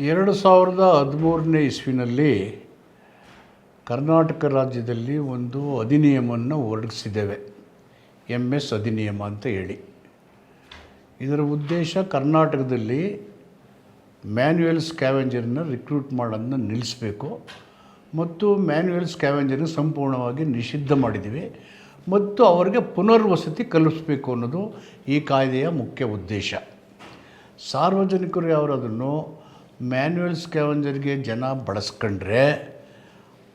ಎರಡು ಸಾವಿರದ ಹದಿಮೂರನೇ ಇಸ್ವಿನಲ್ಲಿ ಕರ್ನಾಟಕ ರಾಜ್ಯದಲ್ಲಿ ಒಂದು ಅಧಿನಿಯಮವನ್ನು ಹೊರಡಿಸಿದ್ದೇವೆ. ಎಂ ಎಸ್ ಅಧಿನಿಯಮ ಅಂತ ಹೇಳಿ. ಇದರ ಉದ್ದೇಶ ಕರ್ನಾಟಕದಲ್ಲಿ ಮ್ಯಾನ್ಯುಯಲ್ ಸ್ಕ್ಯಾವೆಂಜರ್ನ ರಿಕ್ರೂಟ್ ಮಾಡೋದನ್ನ ನಿಲ್ಲಿಸಬೇಕು. ಮತ್ತು ಮ್ಯಾನ್ಯುಯಲ್ ಸ್ಕ್ಯಾವೆಂಜರ್ನ ಸಂಪೂರ್ಣವಾಗಿ ನಿಷಿದ್ಧ ಮಾಡಿದ್ದೀವಿ. ಮತ್ತು ಅವರಿಗೆ ಪುನರ್ವಸತಿ ಕಲ್ಪಿಸಬೇಕು ಅನ್ನೋದು ಈ ಕಾಯ್ದೆಯ ಮುಖ್ಯ ಉದ್ದೇಶ. ಸಾರ್ವಜನಿಕರು ಯಾರು ಅದನ್ನು ಮ್ಯಾನ್ಯುಯಲ್ ಸ್ಕ್ಯಾವೆಂಜರ್ಗೆ ಜನ ಬಳಸ್ಕೊಂಡ್ರೆ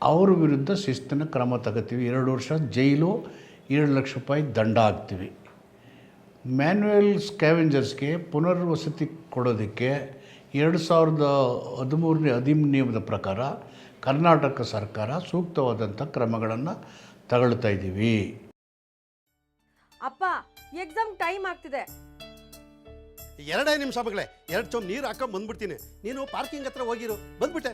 ಅವ್ರ ವಿರುದ್ಧ ಶಿಸ್ತಿನ ಕ್ರಮ ತಗೋತೀವಿ. ಎರಡು ವರ್ಷ ಜೈಲು, ಎರಡು ಲಕ್ಷ ರೂಪಾಯಿ ದಂಡ ಹಾಕ್ತೀವಿ. ಮ್ಯಾನ್ಯಲ್ ಸ್ಕ್ಯಾವೆಂಜರ್ಸ್ಗೆ ಪುನರ್ವಸತಿ ಕೊಡೋದಕ್ಕೆ ಎರಡು ಸಾವಿರದ ಹದಿಮೂರನೇ ಅಧಿನಿಯಮದ ಪ್ರಕಾರ ಕರ್ನಾಟಕ ಸರ್ಕಾರ ಸೂಕ್ತವಾದಂಥ ಕ್ರಮಗಳನ್ನು ತಗೊಳ್ತಾ ಇದ್ದೀವಿ ಅಪ್ಪ ಎಕ್ಸಾಮ್ ಟೈಮ್ ಆಗ್ತಿದೆ. ಎರಡೇ ನಿಮಿಷ ಮಗಳೇ ಎರಡು ಚೊಂಬ್ ನೀರು ಹಾಕೊಂಡು ಬಂದ್ಬಿಡ್ತೀನಿ. ನೀನು ಪಾರ್ಕಿಂಗ್ ಹತ್ರ ಹೋಗಿರು ಬಂದ್ಬಿಟ್ಟೆ.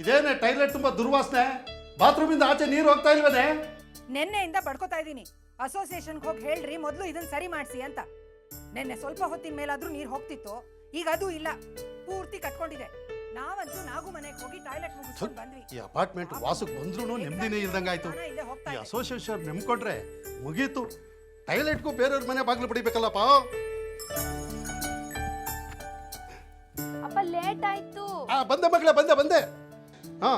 ಇದೇನೆ ಟೈಲೆಟ್ ತುಂಬಾ ದುರ್ವಾಸನೆ? ಬಾತ್ರೂಮಿಂದ ಆಚೆ ನೀರು ಹೋಗ್ತಾ ಇಲ್ವನೇ? ನಿನ್ನೆಯಿಂದ ಬಡ್ಕೋತಾ ಇದ್ದೀನಿ. ಅಸೋಸಿಯೇಷನ್ಗೆ ಹೋಗಿ ಹೇಳ್ರಿ ಮೊದಲು ಇದನ್ನ ಸರಿ ಮಾಡಿಸಿ ಅಂತ. ನಿನ್ನೆ ಸ್ವಲ್ಪ ಹೊತ್ತಿನ ಮೇಲಾದ್ರೂ ನೀರು ಹೋಗ್ತಿತ್ತು ಈಗ ಅದು ಇಲ್ಲ. ಪೂರ್ತಿ ಕಟ್ಕೊಂಡಿದೆ. ನಾವಂತೂ ನಾಗು ಮನೆಗೆ ಹೋಗಿ ಟಾಯ್ಲೆಟ್ ಮುಗಿಸ್ಕೊಂಡು ಬಂದ್ವಿ. ಈ ಅಪಾರ್ಟ್ಮೆಂಟ್ ವಾಸಕ್ಕೆ ಬಂದ್ರೂ ನೆಮ್ಮದಿನೇ ಇಲ್ದಂಗಾಯ್ತು. ಜನ ಇಲ್ಲೇ ಹೋಗ್ತಾ ಈ ಇದೆ. ಅಸೋಸಿಯೇಷನ್ ನೆಮ್ಕೊಂಡ್ರೆ ಮುಗೀತು. ಟೈಲೆಟ್ಗೂ ಬೇರೆಯವ್ರ ಮನೆ ಬಾಗಿಲು ಪಡಿಬೇಕಲ್ಲಪ್ಪ? ಅಪ್ಪ ಲೇಟ್ ಆಯ್ತು. ಆ ಬಂದೆ ಮಗಳೇ ಬಂದೆ ಬಂದೆ. ಹಾ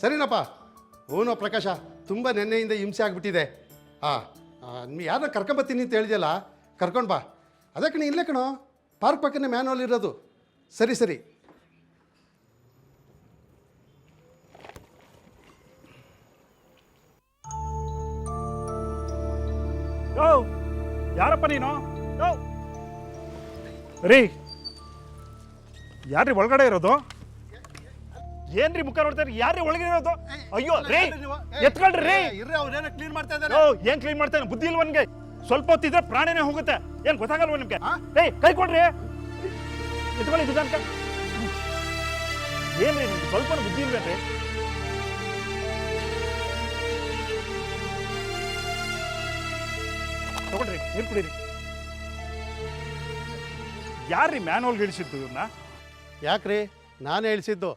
ಸರಿನಪ್ಪ. ಹೂನೋ ಪ್ರಕಾಶ ತುಂಬ ನೆನ್ನೆಯಿಂದ ಹಿಂಸೆ ಆಗ್ಬಿಟ್ಟಿದೆ. ಹಾಂ ಯಾರನ್ನ ಕರ್ಕೊಂಬತ್ತೀನಿ ಅಂತ ಹೇಳಿದೆಯಲ್ಲ ಕರ್ಕೊಂಡು ಬಾ. ಅದಕ್ಕೆ ನೀ ಇಲ್ಲೇ ಕಣೋ. ಪಾರ್ಕ್ ಪಕ್ಕನೇ ಮ್ಯಾನುವಲ್ ಇರೋದು. ಸರಿ ಸರಿ. ಯೋ ಯಾರಪ್ಪ ನೀನು? ಯೋ ರೀ ಯಾರ್ರಿ ಒಳಗಡೆ ಇರೋದು? ಏನ್ರಿ ಮುಖ ನೋಡ್ತಾರೆ ಯಾರ್ರಿ ಒಳಗಡೆ ಇರೋದು? ಅಯ್ಯೋ ರೀ ಎತ್ಕೊಳ್ರಿ ರೀ. ಇರ್ರಿ ಅವ್ರೇನೋ ಕ್ಲೀನ್ ಮಾಡ್ತಾ ಇದ್ದಾರೆ? ಓ ಏನ್ ಕ್ಲೀನ್ ಮಾಡ್ತಾನೆ ಬುದ್ಧಿ ಇಲ್ವನ್ಗೆ? ಸ್ವಲ್ಪ ಹೊತ್ತಿದ್ರೆ ಪ್ರಾಣಿನೇ ಹೋಗುತ್ತೆ. ಏನ್ ಗೊತ್ತಾಗಲ್ವ ನಿಮ್ಗೆ? ಏಯ್ ಕೈ ಕೊಡ್ರಿ. ಎತ್ಕೊಳ್ಳಿ ನಿಧಾನಕ ಏನ್ರಿ ನಿಮ್ಗೆ? ಸ್ವಲ್ಪ ಬುದ್ಧಿ ಇಲ್ವೇನ್ರಿ? ತಗೊಳ್ರಿ ನೀರು ಕುಡೀರಿ. ಯಾರ್ರಿ ಮ್ಯಾನ್ವಲ್ಗೆ ಇಳಿಸಿದ್ದು ಇವ್ರನ್ನ? ಯಾಕ್ರಿ? ನಾನು ಇಳಿಸಿದ್ದು.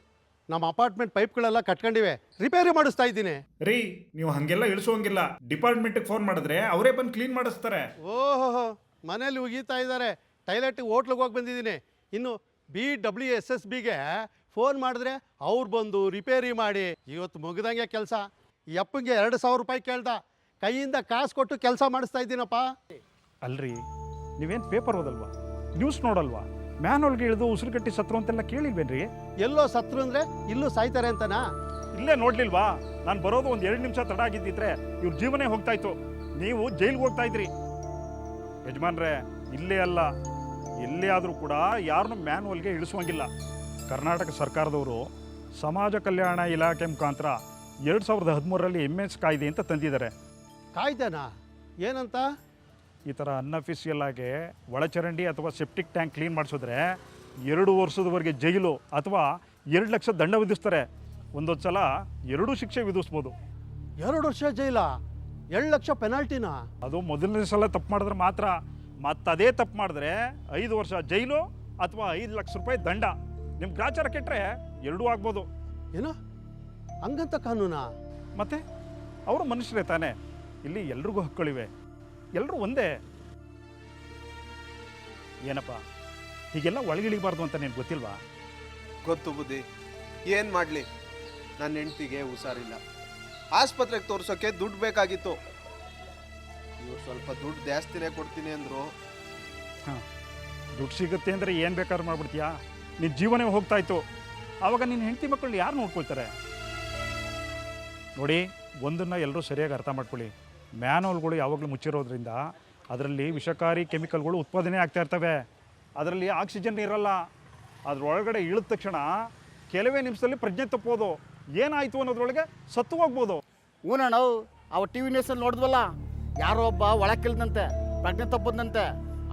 ನಮ್ಮ ಅಪಾರ್ಟ್ಮೆಂಟ್ ಪೈಪ್ಗಳೆಲ್ಲ ಕಟ್ಕೊಂಡಿವೆ. ರಿಪೇರಿ ಮಾಡಿಸ್ತಾ ಇದ್ದೀನಿ. ರೀ ನೀವು ಹಂಗೆಲ್ಲ ಇಳಿಸುವಂಗಿಲ್ಲ ಡಿಪಾರ್ಟ್ಮೆಂಟ್ಗೆ ಫೋನ್ ಮಾಡಿದ್ರೆ ಅವರೇ ಬಂದು ಕ್ಲೀನ್ ಮಾಡಿಸ್ತಾರೆ. ಓಹೋ ಮನೇಲಿ ಉಗೀತಾ ಇದ್ದಾರೆ. ಟೈಲೆಟ್ ಹೋಟ್ಲಿಗೆ ಹೋಗಿ ಬಂದಿದ್ದೀನಿ. ಇನ್ನು ಬಿ ಡಬ್ಲ್ಯೂ ಎಸ್ ಎಸ್ ಬಿಗೆ ಫೋನ್ ಮಾಡಿದ್ರೆ ಅವ್ರು ಬಂದು ರಿಪೇರಿ ಮಾಡಿ. ಇವತ್ತು ಮುಗ್ದಂಗೆ ಕೆಲಸ. ಈ ಅಪ್ಪಂಗೆ ಎರಡು ಸಾವಿರ ರೂಪಾಯಿ ಕೇಳ್ದ. ಕೈಯಿಂದ ಕಾಸು ಕೊಟ್ಟು ಕೆಲಸ ಮಾಡಿಸ್ತಾ ಇದ್ದೀನಪ್ಪ. ಅಲ್ರಿ ನೀವೇನು ಪೇಪರ್ ಓದಲ್ವಾ? ನ್ಯೂಸ್ ನೋಡಲ್ವಾ? ಮ್ಯಾನ್ವಲ್ಗೆ ಇಳಿದು ಉಸಿರು ಕಟ್ಟಿ ಸತ್ರು ಅಂತೆಲ್ಲ ಕೇಳಿಲ್ವೇನ್ರಿ? ಎಲ್ಲೋ ಸತ್ರು ಅಂದರೆ ಇಲ್ಲೂ ಸಾಯ್ತಾರೆ ಅಂತನಾ? ಇಲ್ಲೇ ನೋಡ್ಲಿಲ್ವಾ? ನಾನು ಬರೋದು ಒಂದು ಎರಡು ನಿಮಿಷ ತಡ ಆಗಿದ್ದಿದ್ರೆ ಇವ್ರ ಜೀವನೇ ಹೋಗ್ತಾ ಇತ್ತು ನೀವು ಜೈಲ್ಗೆ ಹೋಗ್ತಾ ಇದ್ರಿ. ಯಜಮಾನ್ರೆ ಇಲ್ಲೇ ಅಲ್ಲ. ಎಲ್ಲೇ ಆದರೂ ಕೂಡ ಯಾರನ್ನು ಮ್ಯಾನ್ವಲ್ಗೆ ಇಳಿಸುವಂಗಿಲ್ಲ. ಕರ್ನಾಟಕ ಸರ್ಕಾರದವರು ಸಮಾಜ ಕಲ್ಯಾಣ ಇಲಾಖೆ ಮುಖಾಂತರ ಎರಡು ಸಾವಿರದ ಹದಿಮೂರರಲ್ಲಿ ಎಂ ಎಸ್ ಕಾಯ್ದೆ ಅಂತ ತಂದಿದ್ದಾರೆ. ಕಾಯ್ದೆನಾ? ಏನಂತ? ಈ ಥರ ಅನ್ಅಫಿಷಿಯಲ್ ಆಗಿ ಒಳಚರಂಡಿ ಅಥವಾ ಸೆಪ್ಟಿಕ್ ಟ್ಯಾಂಕ್ ಕ್ಲೀನ್ ಮಾಡಿಸಿದ್ರೆ ಎರಡು ವರ್ಷದವರೆಗೆ ಜೈಲು ಅಥವಾ ಎರಡು ಲಕ್ಷ ದಂಡ ವಿಧಿಸ್ತಾರೆ. ಒಂದೊಂದು ಸಲ ಎರಡೂ ಶಿಕ್ಷೆ ವಿಧಿಸ್ಬೋದು. ಎರಡು ವರ್ಷ ಜೈಲ? ಎರಡು ಲಕ್ಷ ಪೆನಾಲ್ಟಿನ? ಅದು ಮೊದಲನೇ ಸಲ ತಪ್ಪು ಮಾಡಿದ್ರೆ ಮಾತ್ರ. ಮತ್ತದೇ ತಪ್ಪು ಮಾಡಿದ್ರೆ ಐದು ವರ್ಷ ಜೈಲು ಅಥವಾ ಐದು ಲಕ್ಷ ರೂಪಾಯಿ ದಂಡ. ನಿಮ್ಮ ಗ್ರಾಚಾರ ಕೆಟ್ಟರೆ ಎರಡೂ ಆಗ್ಬೋದು. ಏನು? ಹಂಗಂತ ಕಾನೂನಾ? ಮತ್ತೆ? ಅವರು ಮನುಷ್ಯರೇ ತಾನೇ? ಇಲ್ಲಿ ಎಲ್ರಿಗೂ ಹಕ್ಕುಗಳಿವೆ. ಎಲ್ಲರೂ ಒಂದೇ. ಏನಪ್ಪ? ಹೀಗೆಲ್ಲ ಒಳಗಿಳಿಬಾರ್ದು ಅಂತ ನಿನ್ಗೆ ಗೊತ್ತಿಲ್ವಾ? ಗೊತ್ತು ಬುದ್ಧಿ. ಏನು ಮಾಡಲಿ? ನನ್ನ ಹೆಂಡ್ತಿಗೆ ಹುಷಾರಿಲ್ಲ. ಆಸ್ಪತ್ರೆಗೆ ತೋರ್ಸೋಕ್ಕೆ ದುಡ್ಡು ಬೇಕಾಗಿತ್ತು. ಇವ್ರು ಸ್ವಲ್ಪ ದುಡ್ಡು ಜಾಸ್ತಿನೇ ಕೊಡ್ತೀನಿ ಅಂದರು. ದುಡ್ಡು ಸಿಗುತ್ತೆ ಅಂದರೆ ಏನು ಬೇಕಾದ್ರೂ ಮಾಡ್ಬಿಡ್ತೀಯಾ? ನಿನ್ನ ಜೀವನೇ ಹೋಗ್ತಾ ಇತ್ತು. ಆವಾಗ ನಿನ್ನ ಹೆಂಡತಿ ಮಕ್ಕಳು ಯಾರು ನೋಡ್ಕೊಳ್ತಾರೆ? ನೋಡಿ ಒಂದನ್ನ ಎಲ್ಲರೂ ಸರಿಯಾಗಿ ಅರ್ಥ ಮಾಡ್ಕೊಳ್ಳಿ. ಮ್ಯಾನುವಲ್ಗಳು ಯಾವಾಗಲೂ ಮುಚ್ಚಿರೋದ್ರಿಂದ ಅದರಲ್ಲಿ ವಿಷಕಾರಿ ಕೆಮಿಕಲ್ಗಳು ಉತ್ಪಾದನೆ ಆಗ್ತಾ ಇರ್ತವೆ. ಅದರಲ್ಲಿ ಆಕ್ಸಿಜನ್ ಇರಲ್ಲ. ಅದರೊಳಗಡೆ ಇಳಿದ ತಕ್ಷಣ ಕೆಲವೇ ನಿಮಿಷದಲ್ಲಿ ಪ್ರಜ್ಞೆ ತಪ್ಪೋದು. ಏನಾಯಿತು ಅನ್ನೋದ್ರೊಳಗೆ ಸತ್ತು ಹೋಗ್ಬೋದು. ಊನಣ್ಣ ನಾವು ಅವ ಟಿ ವಿ ನ್ಯೂಸಲ್ಲಿ ನೋಡಿದ್ವಲ್ಲ? ಯಾರೋ ಒಬ್ಬ ಒಳಕಿಲ್ದಂತೆ ಪ್ರಜ್ಞೆ ತಪ್ಪದಂತೆ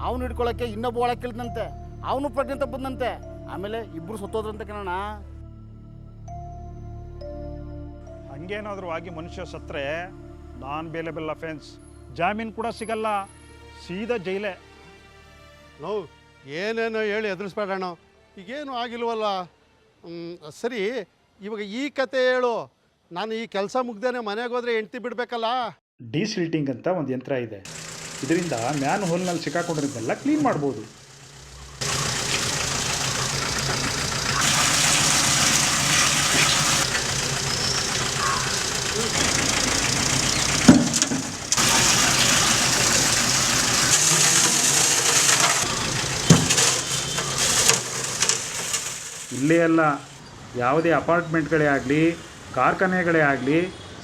ಅವನು ಹಿಡ್ಕೊಳಕ್ಕೆ ಇನ್ನೊಬ್ಬ ಒಳಕ್ಕಿಲ್ದಂತೆ ಅವನು ಪ್ರಜ್ಞೆ ತಪ್ಪದಂತೆ ಆಮೇಲೆ ಇಬ್ಬರು ಸತ್ತೋದ್ರಂತೆ ಕಣ ಹಂಗೇನಾದರೂ ಆಗಿ ಮನುಷ್ಯ ಸತ್ತರೆ ನಾನ್ ಬೇಲೆಬಲ್ ಅಫೆನ್ಸ್ ಜಾಮೀನ್ ಕೂಡ ಸಿಗಲ್ಲ. ಸೀದಾ ಜೈಲೆ. ನೋವು ಏನೇನೋ ಹೇಳಿ ಎದುರಿಸ್ಬೇಡಣ್ಣ ಈಗೇನು ಆಗಿಲ್ವಲ್ಲ? ಸರಿ ಇವಾಗ ಈ ಕತೆ ಹೇಳು. ನಾನು ಈ ಕೆಲಸ ಮುಗ್ದೇನೆ ಮನೆಗೆ ಹೋದ್ರೆ ಹೆಂಡ್ತಿ ಬಿಡಬೇಕಲ್ಲ? ಡೀಸಿಲ್ಟಿಂಗ್ ಅಂತ ಒಂದು ಯಂತ್ರ ಇದೆ. ಇದರಿಂದ ಮ್ಯಾನ್ ಹೋಲ್ನಲ್ಲಿ ಸಿಕ್ಕಾಕೊಂಡಿದ್ದೆಲ್ಲ ಕ್ಲೀನ್ ಮಾಡ್ಬೋದು. ಇಲ್ಲೇ ಅಲ್ಲ. ಯಾವುದೇ ಅಪಾರ್ಟ್ಮೆಂಟ್ಗಳೇ ಆಗಲಿ ಕಾರ್ಖಾನೆಗಳೇ ಆಗಲಿ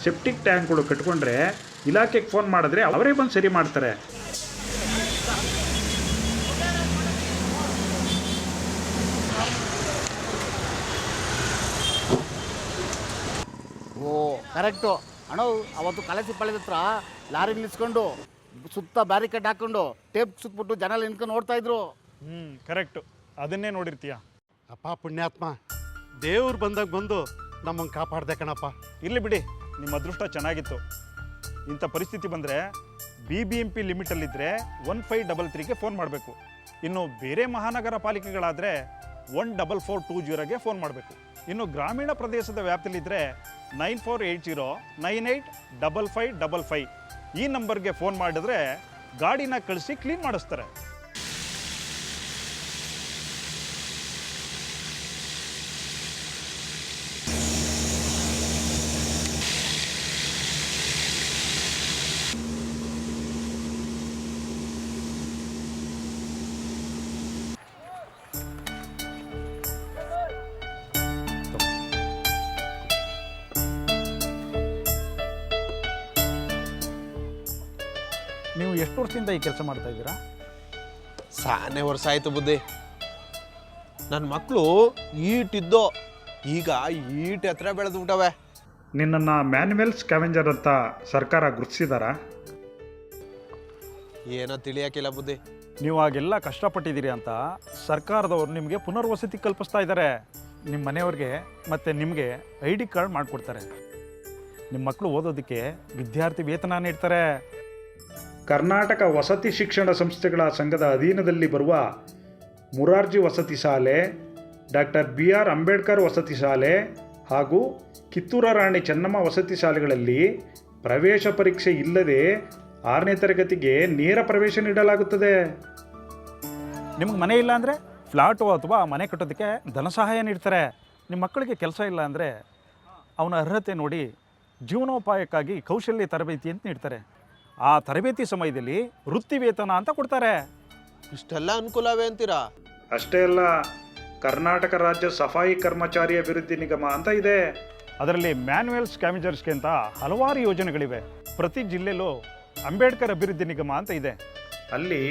ಸೆಪ್ಟಿಕ್ ಟ್ಯಾಂಕ್ಗಳು ಕಟ್ಕೊಂಡ್ರೆ ಇಲಾಖೆಗೆ ಫೋನ್ ಮಾಡಿದ್ರೆ ಅವರೇ ಬಂದು ಸರಿ ಮಾಡ್ತಾರೆ. ಓ ಕರೆಕ್ಟು. ಅಣ್ಣ ಅವತ್ತು ಕಳಸಿ ಪಳೆದ ಹತ್ರ ಲಾರಿ ನಿಲ್ಲಿಸ್ಕೊಂಡು ಸುತ್ತ ಬ್ಯಾರಿಕೇಡ್ ಹಾಕೊಂಡು ಟೇಪ್ ಸುತ್ತಬಿಟ್ಟು ಜನ ನಿಂತ್ಕೊಂಡು ನೋಡ್ತಾ ಇದ್ರು. ಹ್ಞೂ ಕರೆಕ್ಟು. ಅದನ್ನೇ ನೋಡಿರ್ತೀಯ? ಅಪ್ಪ ಪುಣ್ಯಾತ್ಮ, ದೇವ್ರು ಬಂದಾಗ ಬಂದು ನಮ್ಮನ್ನು ಕಾಪಾಡ್ದೆ ಕಣಪ್ಪ. ಇರಲಿ ಬಿಡಿ, ನಿಮ್ಮ ಅದೃಷ್ಟ ಚೆನ್ನಾಗಿತ್ತು. ಇಂಥ ಪರಿಸ್ಥಿತಿ ಬಂದರೆ ಬಿ ಬಿ ಎಂ ಪಿ ಲಿಮಿಟಲ್ಲಿದ್ದರೆ ಒನ್ ಫೈವ್ ಡಬಲ್ ತ್ರೀಗೆ ಫೋನ್ ಮಾಡಬೇಕು. ಇನ್ನು ಬೇರೆ ಮಹಾನಗರ ಪಾಲಿಕೆಗಳಾದರೆ ಒನ್ ಡಬಲ್ ಫೋರ್ ಟೂ ಜೀರೋಗೆ ಫೋನ್ ಮಾಡಬೇಕು. ಇನ್ನು ಗ್ರಾಮೀಣ ಪ್ರದೇಶದ ವ್ಯಾಪ್ತಿಯಲ್ಲಿದ್ದರೆ nine four eight zero nine eight double five double five ಈ ನಂಬರ್ಗೆ ಫೋನ್ ಮಾಡಿದ್ರೆ ಗಾಡಿನ ಕಳಿಸಿ ಕ್ಲೀನ್ ಮಾಡಿಸ್ತಾರೆ. ನೀವು ಎಷ್ಟು ವರ್ಷದಿಂದ ಈ ಕೆಲಸ ಮಾಡ್ತಾ ಇದ್ದೀರಾ? ಸಾನೆ ವರ್ಷ ಆಯ್ತು ಬುದ್ಧಿ. ನನ್ನ ಮಕ್ಕಳು ಈಟಿದ್ದೋ ಈಗ ಈಟ್ ಹತ್ರ ಬೆಳೆದು ಬಿಟ್ಟವೆ ನಿನ್ನನ್ನು ಮ್ಯಾನ್ಯಲ್ ಸ್ಕ್ಯಾವೆಂಜರ್ ಅಂತ ಸರ್ಕಾರ ಗುರುತಿಸಿದಾರಾ? ಏನೋ ತಿಳಿಯಕ್ಕಿಲ್ಲ ಬುದ್ಧಿ. ನೀವು ಆಗೆಲ್ಲ ಕಷ್ಟಪಟ್ಟಿದ್ದೀರಿ ಅಂತ ಸರ್ಕಾರದವರು ನಿಮಗೆ ಪುನರ್ವಸತಿ ಕಲ್ಪಿಸ್ತಾ ಇದ್ದಾರೆ. ನಿಮ್ಮ ಮನೆಯವ್ರಿಗೆ ಮತ್ತು ನಿಮಗೆ ಐ ಡಿ ಕಾರ್ಡ್ ಮಾಡಿಕೊಡ್ತಾರೆ. ನಿಮ್ಮ ಮಕ್ಕಳು ಓದೋದಕ್ಕೆ ವಿದ್ಯಾರ್ಥಿ ವೇತನ ನೀಡ್ತಾರೆ. ಕರ್ನಾಟಕ ವಸತಿ ಶಿಕ್ಷಣ ಸಂಸ್ಥೆಗಳ ಸಂಘದ ಅಧೀನದಲ್ಲಿ ಬರುವ ಮುರಾರ್ಜಿ ವಸತಿ ಶಾಲೆ, ಡಾಕ್ಟರ್ ಬಿ ಆರ್ ಅಂಬೇಡ್ಕರ್ ವಸತಿ ಶಾಲೆ ಹಾಗೂ ಕಿತ್ತೂರ ರಾಣಿ ಚೆನ್ನಮ್ಮ ವಸತಿ ಶಾಲೆಗಳಲ್ಲಿ ಪ್ರವೇಶ ಪರೀಕ್ಷೆ ಇಲ್ಲದೆ ಆರನೇ ತರಗತಿಗೆ ನೇರ ಪ್ರವೇಶ ನೀಡಲಾಗುತ್ತದೆ. ನಿಮಗೆ ಮನೆ ಇಲ್ಲ ಅಂದರೆ ಫ್ಲಾಟು ಅಥವಾ ಮನೆ ಕಟ್ಟೋದಕ್ಕೆ ಧನ ಸಹಾಯ ನೀಡ್ತಾರೆ. ನಿಮ್ಮ ಮಕ್ಕಳಿಗೆ ಕೆಲಸ ಇಲ್ಲ ಅಂದರೆ ಅವನ ಅರ್ಹತೆ ನೋಡಿ ಜೀವನೋಪಾಯಕ್ಕಾಗಿ ಕೌಶಲ್ಯ ತರಬೇತಿ ಅಂತ ನೀಡ್ತಾರೆ. ಆ ತರಬೇತಿ ಸಮಯದಲ್ಲಿ ವೃತ್ತಿ ವೇತನ ಅಂತ ಕೊಡ್ತಾರೆ. ಇಷ್ಟೆಲ್ಲ ಅನುಕೂಲವೇ ಅಂತೀರಾ? ಅಷ್ಟೇ ಅಲ್ಲ ಕರ್ನಾಟಕ ರಾಜ್ಯ ಸಫಾಯಿ ಕರ್ಮಚಾರಿ ಅಭಿವೃದ್ಧಿ ನಿಗಮ ಅಂತ ಇದೆ. ಅದರಲ್ಲಿ ಮ್ಯಾನ್ಯುಯಲ್ ಸ್ಕ್ಯಾಮಿಜರ್ಸ್ಗೆ ಅಂತ ಹಲವಾರು ಯೋಜನೆಗಳಿವೆ. ಪ್ರತಿ ಜಿಲ್ಲೆಲೂ ಅಂಬೇಡ್ಕರ್ ಅಭಿವೃದ್ಧಿ ನಿಗಮ ಅಂತ ಇದೆ. ಅಲ್ಲಿ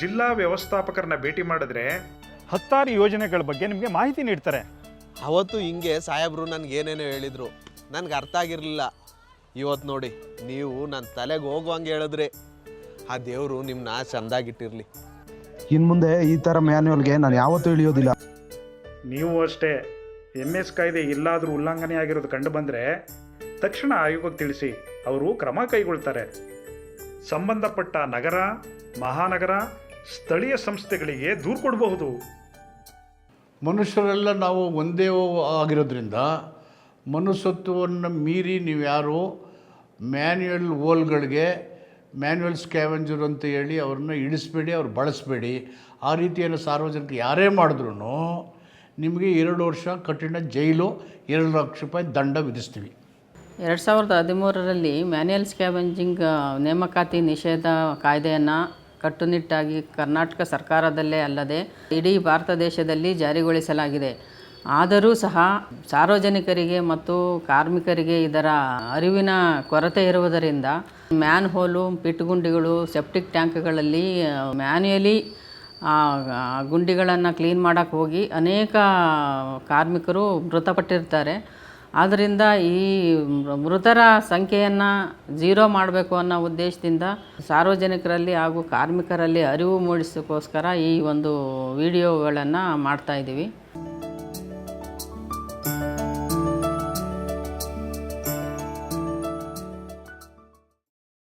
ಜಿಲ್ಲಾ ವ್ಯವಸ್ಥಾಪಕರನ್ನ ಭೇಟಿ ಮಾಡಿದ್ರೆ ಹತ್ತಾರು ಯೋಜನೆಗಳ ಬಗ್ಗೆ ನಿಮಗೆ ಮಾಹಿತಿ ನೀಡ್ತಾರೆ. ಅವತ್ತು ಹಿಂಗೆ ಸಾಹೇಬರು ನನಗೆ ಏನೇನೋ ಹೇಳಿದ್ರು. ನನಗೆ ಅರ್ಥ ಆಗಿರಲಿಲ್ಲ. ಇವತ್ತು ನೋಡಿ ನೀವು ನನ್ನ ತಲೆಗೆ ಹೋಗುವಂಗೆ ಹೇಳಿದ್ರಿ. ಆ ದೇವರು ನಿಮ್ಮನ್ನ ಚಂದಾಗಿಟ್ಟಿರಲಿ. ಇನ್ನು ಮುಂದೆ ಈ ಥರ ಮ್ಯಾನ್ಯಲ್ಗೆ ನಾನು ಯಾವತ್ತೂ ಇಳಿಯೋದಿಲ್ಲ. ನೀವು ಅಷ್ಟೇ ಎಂ ಎಸ್ ಕಾಯ್ದೆ ಎಲ್ಲಾದರೂ ಉಲ್ಲಂಘನೆ ಆಗಿರೋದು ಕಂಡು ಬಂದರೆ ತಕ್ಷಣ ಆಯೋಗಕ್ಕೆ ತಿಳಿಸಿ ಅವರು ಕ್ರಮ ಕೈಗೊಳ್ತಾರೆ. ಸಂಬಂಧಪಟ್ಟ ನಗರ ಮಹಾನಗರ ಸ್ಥಳೀಯ ಸಂಸ್ಥೆಗಳಿಗೆ ದೂರು ಕೊಡಬಹುದು. ಮನುಷ್ಯರೆಲ್ಲ ನಾವು ಒಂದೇ ಆಗಿರೋದ್ರಿಂದ ಮನುಷ್ಯತ್ವವನ್ನು ಮೀರಿ ನೀವು ಯಾರು ಮ್ಯಾನ್ಯುಯಲ್ ಓಲ್ಗಳಿಗೆ ಮ್ಯಾನ್ಯುಯಲ್ ಸ್ಕ್ಯಾವೆಂಜರ್ ಅಂತ ಹೇಳಿ ಅವ್ರನ್ನ ಇಳಿಸ್ಬೇಡಿ, ಅವ್ರು ಬಳಸಬೇಡಿ. ಆ ರೀತಿಯನ್ನು ಸಾರ್ವಜನಿಕ ಯಾರೇ ಮಾಡಿದ್ರೂ ನಿಮಗೆ ಎರಡು ವರ್ಷ ಕಠಿಣ ಜೈಲು, ಎರಡು ಲಕ್ಷ ರೂಪಾಯಿ ದಂಡ ವಿಧಿಸ್ತೀವಿ. ಎರಡು ಸಾವಿರದ ಹದಿಮೂರರಲ್ಲಿ ಮ್ಯಾನ್ಯಲ್ ಸ್ಕ್ಯಾವೆಂಜಿಂಗ್ ನೇಮಕಾತಿ ನಿಷೇಧ ಕಾಯ್ದೆಯನ್ನು ಕಟ್ಟುನಿಟ್ಟಾಗಿ ಕರ್ನಾಟಕ ಸರ್ಕಾರದಲ್ಲೇ ಅಲ್ಲದೆ ಇಡೀ ಭಾರತ ದೇಶದಲ್ಲಿ ಜಾರಿಗೊಳಿಸಲಾಗಿದೆ. ಆದರೂ ಸಹ ಸಾರ್ವಜನಿಕರಿಗೆ ಮತ್ತು ಕಾರ್ಮಿಕರಿಗೆ ಇದರ ಅರಿವಿನ ಕೊರತೆ ಇರುವುದರಿಂದ ಮ್ಯಾನ್ ಹೋಲು ಪಿಟ್ಗುಂಡಿಗಳು, ಸೆಪ್ಟಿಕ್ ಟ್ಯಾಂಕ್ಗಳಲ್ಲಿ ಮ್ಯಾನ್ಯಲಿ, ಆ ಗುಂಡಿಗಳನ್ನು ಕ್ಲೀನ್ ಮಾಡೋಕ್ಕೆ ಹೋಗಿ ಅನೇಕ ಕಾರ್ಮಿಕರು ಮೃತಪಟ್ಟಿರ್ತಾರೆ. ಆದ್ದರಿಂದ ಈ ಮೃತರ ಸಂಖ್ಯೆಯನ್ನು ಜೀರೋ ಮಾಡಬೇಕು ಅನ್ನೋ ಉದ್ದೇಶದಿಂದ ಸಾರ್ವಜನಿಕರಲ್ಲಿ ಹಾಗೂ ಕಾರ್ಮಿಕರಲ್ಲಿ ಅರಿವು ಮೂಡಿಸೋಕ್ಕೋಸ್ಕರ ಈ ಒಂದು ವಿಡಿಯೋಗಳನ್ನು ಮಾಡ್ತಾಯಿದ್ದೀವಿ